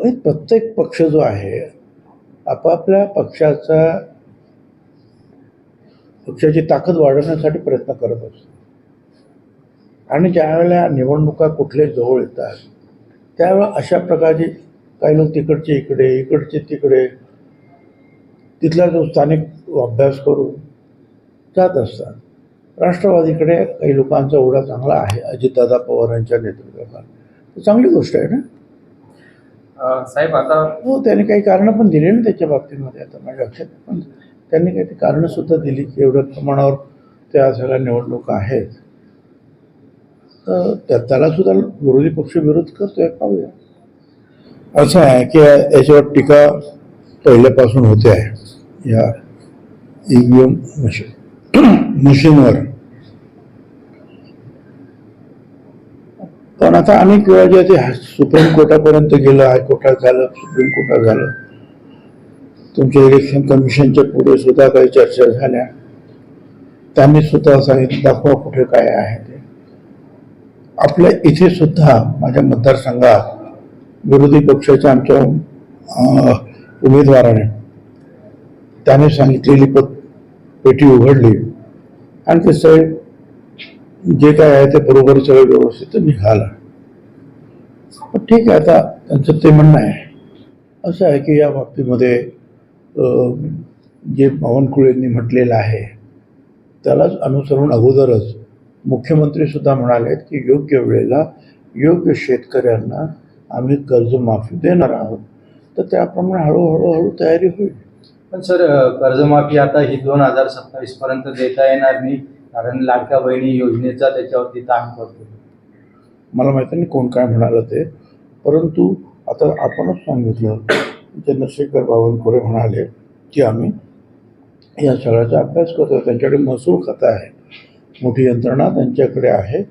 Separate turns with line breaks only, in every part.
आणि प्रत्येक पक्ष जो आहे आपापल्या पक्षाचा पक्षाची ताकद वाढवण्यासाठी प्रयत्न करत असतो. आणि ज्यावेळेला निवडणुका कुठले जवळ येतात त्यावेळेला अशा प्रकारचे काही लोक तिकडचे इकडे इकडचे तिकडे तिथला जो स्थानिक अभ्यास करून जात असतात. राष्ट्रवादीकडे काही लोकांचा ओढा चांगला आहे अजितदादा पवारांच्या नेतृत्वाला चांगली गोष्ट आहे ना?
साहेब आता
हो त्यांनी काही कारणं पण दिली ना त्याच्या बाबतीमध्ये आता माझ्या लक्षात पण त्यांनी काही कारणं सुद्धा दिली की एवढ्या प्रमाणावर त्या सगळ्या निवडणुका आहेत. तर त्या- त्याला सुद्धा विरोधी पक्ष विरोध करतोय पाहूया. असं आहे की याच्यावर टीका पहिल्यापासून होते आहे या ई व्ही एम मशीन मशीनवर पण आता अनेक वेळा जे ते सुप्रीम कोर्टापर्यंत गेलं हायकोर्टात झालं सुप्रीम कोर्टात झालं. तुमच्या इलेक्शन कमिशनच्या पुढे सुद्धा काही चर्चा झाल्या. त्यांनी सुद्धा सांगितलं दाखवा कुठे काय आहे ते. आपल्या इथे सुद्धा माझ्या मतदारसंघात विरोधी पक्षाच्या आमच्या उमेदवाराने त्याने सांगितलेली पत पेटी उघडली. आणि ते सगळे जे काय आहे ते बरोबर सगळं व्यवस्थित निघालं. पण ठीक आहे आता त्यांचं ते म्हणणं आहे. असं आहे की या बाबतीमध्ये जे बावनकुळेंनी म्हटलेलं आहे त्यालाच अनुसरून अगोदरच मुख्यमंत्री सुद्धा म्हणाले की योग्य वेळेला योग्य शेतकऱ्यांना आम्ही कर्जमाफी देणार आहोत. तर त्याप्रमाणे हळूहळू हळू तयारी होईल.
पण सर कर्जमाफी आता ही दोन हजार सत्तावीस पर्यंत देता येणार नाही कारण लाडक्या बहिणी योजनेचा त्याच्यावरती ताण पडतो
मला माहिती नाही कोण काय म्हणालं ते. परंतु आता आपणच सांगितलं चंद्रशेखर बावनकुळे म्हणाले की आम्ही या सगळ्याचा अभ्यास करतो. त्यांच्याकडे महसूल खाता आहे. मोठी यंत्रणा त्यांच्याकडे आहे.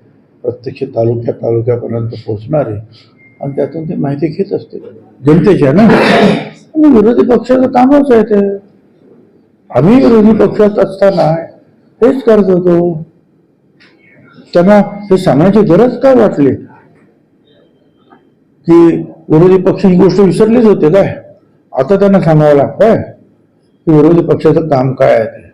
प्रत्यक्ष तालुक्या तालुक्यापर्यंत पोहोचणारे. आणि त्यातून ते माहिती घेत असते. जनतेच्या ना? विरोधी पक्षाचं कामच आहे ते. आम्ही विरोधी पक्षात असताना हेच करत होतो. त्यांना हे सांगण्याची गरज काय वाटली? की विरोधी पक्ष ही गोष्ट विसरलीच होते काय? आता त्यांना सांगावं लागतंय की विरोधी पक्षाचं काम काय आहे ते.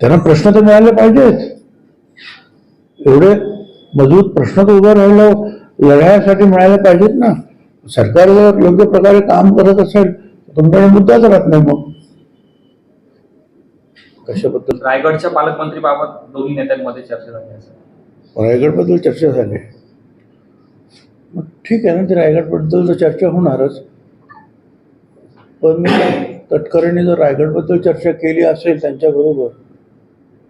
त्यांना प्रश्न तर मिळाले पाहिजेत एवढे मजबूत प्रश्न तर उभं राहिलं लढायासाठी मिळाले पाहिजेत ना. सरकार जर योग्य प्रकारे काम करत असेल तर तुमच्याकडे मुद्दाच राहत नाही मग. कशाबद्दल?
रायगडच्या पालकमंत्रीबाबत दोन्ही नेत्यांमध्ये चर्चा झाली असेल.
रायगडबद्दल चर्चा झाली. मग ठीक आहे ना ते रायगडबद्दल तर चर्चा होणारच. पण तटकरेंनी जर रायगडबद्दल चर्चा केली असेल त्यांच्याबरोबर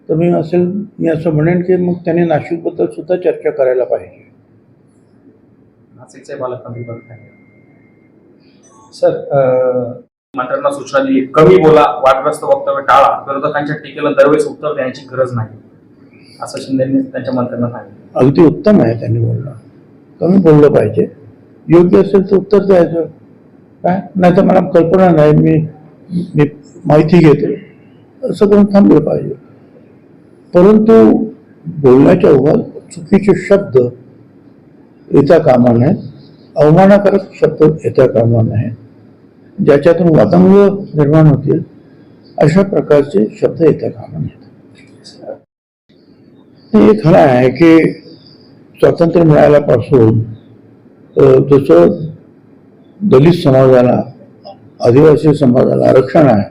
तर मी असेल मी असं म्हणेन की मग त्यांनी नाशिकबद्दल सुद्धा चर्चा करायला पाहिजे.
नाशिकचे पालकमंत्री सर मंत्र्यांना सूचना दिली कमी बोला वादग्रस्त वक्तव्य टाळा. विरोधकांच्या टीकेला दरवेळेस उत्तर देण्याची गरज नाही. असं शिंदेनी त्यांच्या मंत्र्यांना सांगितलं.
अगदी उत्तम आहे त्यांनी बोलणं. कमी बोललं पाहिजे. योग्य असेल तर उत्तर द्यायचं. काय? नाही तर मला कल्पना नाही मी मी माहिती घेते. असं करून थांबलं पाहिजे. परंतु बोलण्याच्या अहवाल चुकीचे शब्द येता कामा नयेत अवमानाकारक शब्द येता कामा नये ज्याच्यातून वादंग निर्माण होतील अशा प्रकारचे शब्द येता कामा नयेत हे खरं आहे की स्वातंत्र्य मिळाल्यापासून जसं दलित समाजाला आदिवासी समाजाला आरक्षण आहे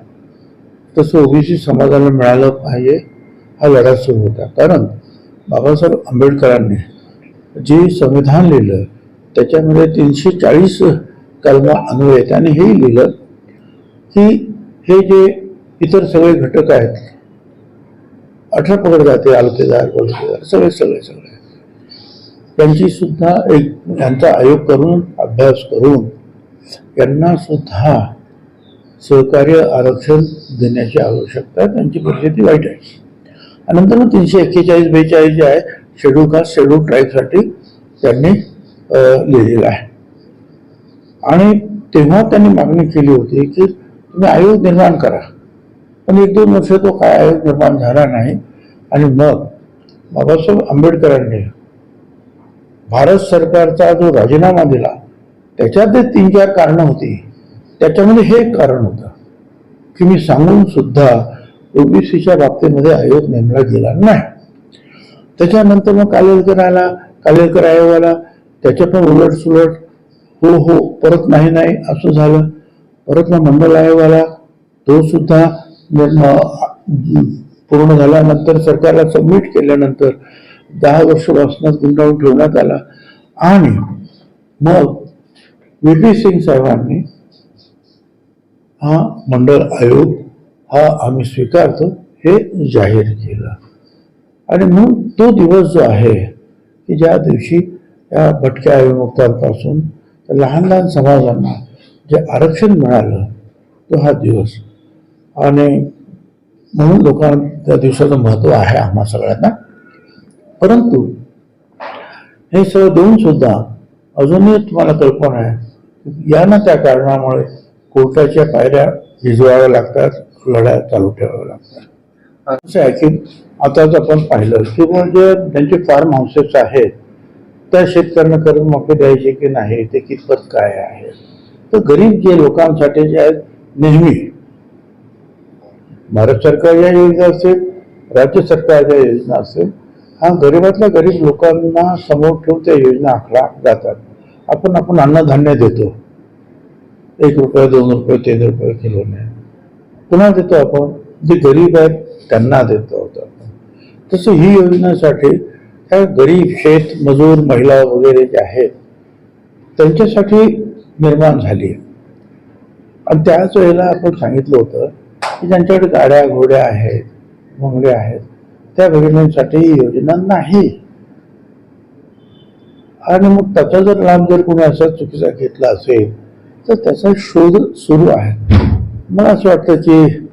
तसं ओबीसी समाजाला मिळालं पाहिजे हा लढा सुरू होता. कारण बाबासाहेब आंबेडकरांनी जे संविधान लिहिलं त्याच्यामध्ये तीनशे चाळीस कलमा अन्वय त्याने हेही लिहिलं की हे जे इतर सगळे घटक आहेत अठरा पकड जाते आलतेदार बलुतेदार सगळे सगळे सगळे. त्यांची सुद्धा एक यांचा आयोग करून अभ्यास करून यांना सुद्धा सहकार्य आरक्षण देण्याची आवश्यकता त्यांची परिस्थिती वाईट आहे. अनंतर नंतर मग तीनशे एक्केचाळीस बेचाळीस जे आहे शेड्यूल कास्ट शेड्यूल ट्राईबसाठी त्यांनी लिहिलेलं आहे. आणि तेव्हा त्यांनी मागणी केली होती की तुम्ही आयोग निर्माण करा. पण एक दोन वर्ष तो काय आयोग निर्माण झाला नाही. आणि मग बाबासाहेब आंबेडकरांनी भारत सरकारचा जो राजीनामा दिला त्याच्यात ते तीन चार कारणं होती. त्याच्यामध्ये हे एक कारण होतं की मी सांगून सुद्धा ओबीसीच्या बाबतीमध्ये आयोग नेमला गेला नाही. त्याच्यानंतर मग कालेलकर आला कालेलकर आयोग आला. त्याच्या पण उलट सुलट हो हो परत नाही नाही असं झालं. परत मग मंडल आयोग आला. तो सुद्धा पूर्ण झाल्यानंतर सरकारला सबमिट केल्यानंतर दहा वर्ष वाचनात गुंडाळून ठेवण्यात आला. आणि मग व्ही पी सिंग साहेबांनी हा मंडळ आयोग हा आम्ही स्वीकारतो हे जाहीर केलं. आणि मग तो दिवस जो आहे की ज्या दिवशी या भटक्या अभिमुक्तांपासून लहान लहान समाजांना जे आरक्षण मिळालं तो हा दिवस आणि म्हणून लोकांना त्या दिवसाचं महत्त्व आहे आम्हा सगळ्यांना. परंतु हे सगळं देऊन सुद्धा अजूनही तुम्हाला कल्पना आहे या ना त्या कारणामुळे कोर्टाच्या पायऱ्या भिजवाव्या लागतात लढ्या चालू ठेवाव्या लागतात. असं आहे की आताच आपण पाहिलं की म्हणजे त्यांचे फार्म हाऊसेस आहेत त्या शेतकऱ्यांना कर्ज माफी द्यायचे की नाही ते कितपत काय आहे? तर गरीब जे लोकांसाठी जे आहेत नेहमी भारत सरकारच्या योजना असेल राज्य सरकारच्या योजना असेल हा गरीबातल्या गरीब लोकांना समोर ठेवून त्या योजना आखल्या जातात. आपण आपण अन्नधान्य देतो. एक रुपये दोन रुपये तीन रुपये किलोने. पुन्हा देतो आपण. जे गरीब आहेत त्यांना देतो आहोत आपण. तसं ही योजनेसाठी त्या गरीब शेत मजूर महिला वगैरे जे आहेत त्यांच्यासाठी निर्माण झाली आहे. आणि त्याच वेळेला आपण सांगितलं होतं की ज्यांच्याकडे गाड्या घोड्या आहेत मुंगड्या आहेत त्या भगिनींसाठी योजना नाही. आणि मग त्याचा जर लाभ जर कोणी असा चुकीचा घेतला असेल तर त्याचा शोध सुरू आहे. मला असं वाटतं की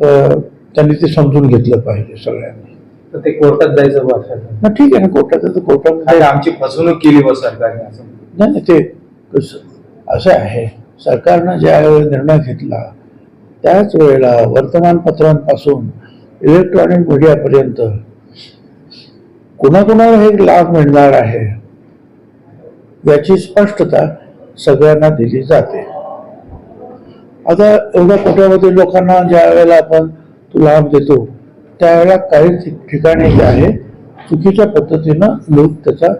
त्यांनी ते समजून घेतलं पाहिजे सगळ्यांनी.
तर ते कोर्टात जायचं
मग ठीक आहे ना कोर्टात तर कोर्टामध्ये
आमची फसवणूक केली व सरकारने असं.
नाही ते कसं असं आहे. सरकारनं ज्या वेळेला निर्णय घेतला त्याच वेळेला वर्तमानपत्रांपासून इलेक्ट्रॉनिक मीडियापर्यंत कुणाकुणाला हे लाभ मिळणार आहे याची स्पष्टता सगळ्यांना दिली जाते. आता एवढ्या कोट्यावधी लोकांना ज्या वेळेला आपण तो लाभ देतो त्यावेळेला काही ठिकाणी जे आहे चुकीच्या पद्धतीनं लोक त्याचा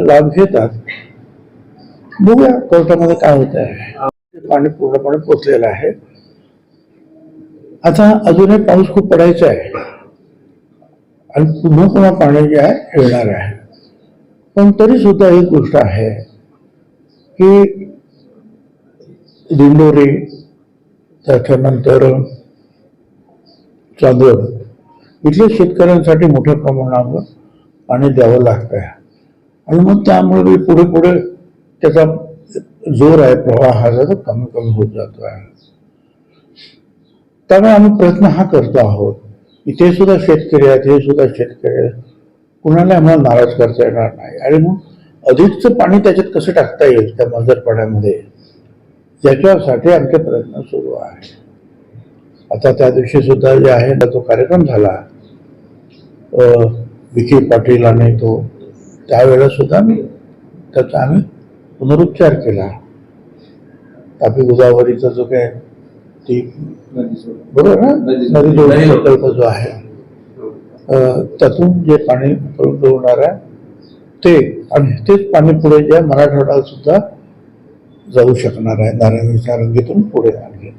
लाभ घेतात. बघूया कोर्टामध्ये काय होत आहे पाणी पूर्णपणे पोचलेलं आहे. आता अजूनही पाऊस खूप पडायचा आहे. आणि पुन्हा पुन्हा पाणी जे आहे येणार आहे. पण तरी सुद्धा एक गोष्ट आहे की दिंडोरी त्याच्यानंतर चांदवड इथल्या शेतकऱ्यांसाठी मोठ्या प्रमाणावर पाणी द्यावं लागत आहे आणि मग त्यामुळे पुढे पुढे त्याचा जोर आहे प्रवाहाचा तो कमी कमी होत जातो आहे त्यामुळे आम्ही प्रयत्न हा करतो आहोत. इथे सुद्धा शेतकरी आहेत हे सुद्धा शेतकरी आहेत. कुणाला आम्हाला नाराज करता येणार नाही. आणि मग अधिकचं पाणी त्याच्यात कसं टाकता येईल त्या मजरपाड्यामध्ये? याच्यासाठी आमचे प्रयत्न सुरू आहे आता त्या दिवशी सुद्धा जे आहे ना तो कार्यक्रम झाला. विखे पाटील आणि तो त्यावेळेला सुद्धा मी त्याचा आम्ही पुनरुच्चार केला. तापी गोदावरीचा जो काय ती बरोबर ना?
नदी-
जोडणी. प्रकल्प जो आहे. त्यातून जे पाणी उपलब्ध होणार आहे ते आणि तेच पाणी पुढे जे आहे, मराठवाड्यात सुद्धा जाऊ शकणार आहे. नारायणीच्या रंगीतून पुढे आणखी.